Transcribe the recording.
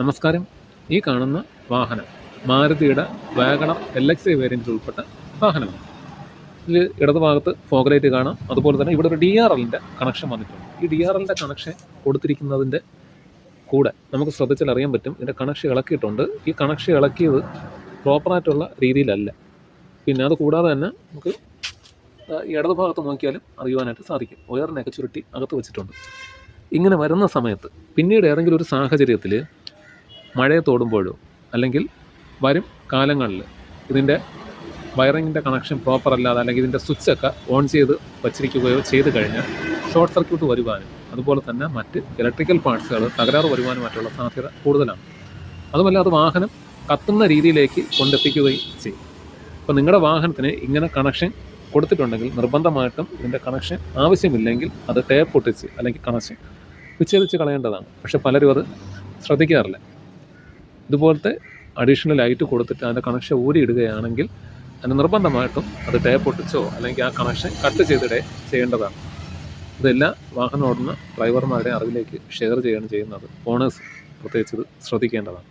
നമസ്കാരം. ഈ കാണുന്ന വാഹനം മാരുതിയുടെ Wagon R L X I വേരിയന്റിൽ ഉൾപ്പെട്ട വാഹനമാണ് ഇതിൽ ഇടതുഭാഗത്ത് ഫോഗലൈറ്റ് കാണാം. അതുപോലെ തന്നെ ഇവിടെ ഒരു ഡി ആർ എല്ലിന്റെ കണക്ഷൻ വന്നിട്ടുണ്ട്. ഈ ഡി ആർ എല്ലിന്റെ കണക്ഷൻ കൊടുത്തിരിക്കുന്നതിന്റെ കൂടെ നമുക്ക് ശ്രദ്ധിച്ചാൽ അറിയാൻ പറ്റും. ഇതിന്റെ കണക്ഷൻ ഇളക്കിയിട്ടുണ്ട്. ഈ കണക്ഷൻ ഇളക്കിയത് പ്രോപ്പറായിട്ടുള്ള രീതിയിലല്ല. പിന്നെ അത് കൂടാതെ തന്നെ നമുക്ക് ഇടതുഭാഗത്ത് നോക്കിയാലും അറിയുവാനായിട്ട് സാധിക്കും. ഒയറിനെയൊക്കെ ചുരുട്ടി അകത്ത് വെച്ചിട്ടുണ്ട്. ഇങ്ങനെ വരുന്ന സമയത്ത് പിന്നീട് ഏതെങ്കിലും ഒരു സാഹചര്യത്തിൽ മഴയത്തോടുമ്പോഴോ അല്ലെങ്കിൽ വരും കാലങ്ങളിൽ ഇതിന്റെ വയറിങ്ങിന്റെ കണക്ഷൻ പ്രോപ്പർ അല്ലാതെ അല്ലെങ്കിൽ ഇതിന്റെ സ്വിച്ചൊക്കെ ഓൺ ചെയ്ത് വച്ചിരിക്കുകയോ ചെയ്ത് കഴിഞ്ഞാൽ ഷോർട്ട് സർക്യൂട്ട് വരുവാനും അതുപോലെ തന്നെ മറ്റ് ഇലക്ട്രിക്കൽ പാർട്സുകൾ തകരാറ് വരുവാനുമായിട്ടുള്ള സാധ്യത കൂടുതലാണ്. അതുമല്ല അത് വാഹനം കത്തുന്ന രീതിയിലേക്ക് കൊണ്ടെത്തിക്കുകയും ചെയ്യും. അപ്പോൾ നിങ്ങളുടെ വാഹനത്തിന് ഇങ്ങനെ കണക്ഷൻ കൊടുത്തിട്ടുണ്ടെങ്കിൽ നിർബന്ധമായിട്ടും ഇതിന്റെ കണക്ഷൻ ആവശ്യമില്ലെങ്കിൽ അത് ടേപ്പ് പൊട്ടിച്ച് അല്ലെങ്കിൽ കണക്ഷൻ വിച്ഛേദിച്ച് കളയേണ്ടതാണ്. പക്ഷെ പലരും അത് ശ്രദ്ധിക്കാറില്ല. ഇതുപോലത്തെ അഡീഷണൽ ലൈറ്റ് കൊടുത്തിട്ട് അതിന്റെ കണക്ഷൻ ഊരിയിടുകയാണെങ്കിൽ അതിന് നിർബന്ധമായിട്ടും അത് ടേപ്പ് ഒട്ടിച്ചോ അല്ലെങ്കിൽ ആ കണക്ഷൻ കട്ട് ചെയ്തിടേ ചെയ്യേണ്ടതാണ്. ഇതെല്ലാം വാഹനം ഓടുന്ന ഡ്രൈവർമാരുടെ അറിവിലേക്ക് ഷെയർ ചെയ്യുകയാണ് ചെയ്യുന്നത്. ഓണേഴ്സ് പ്രത്യേകിച്ച് ശ്രദ്ധിക്കേണ്ടതാണ്.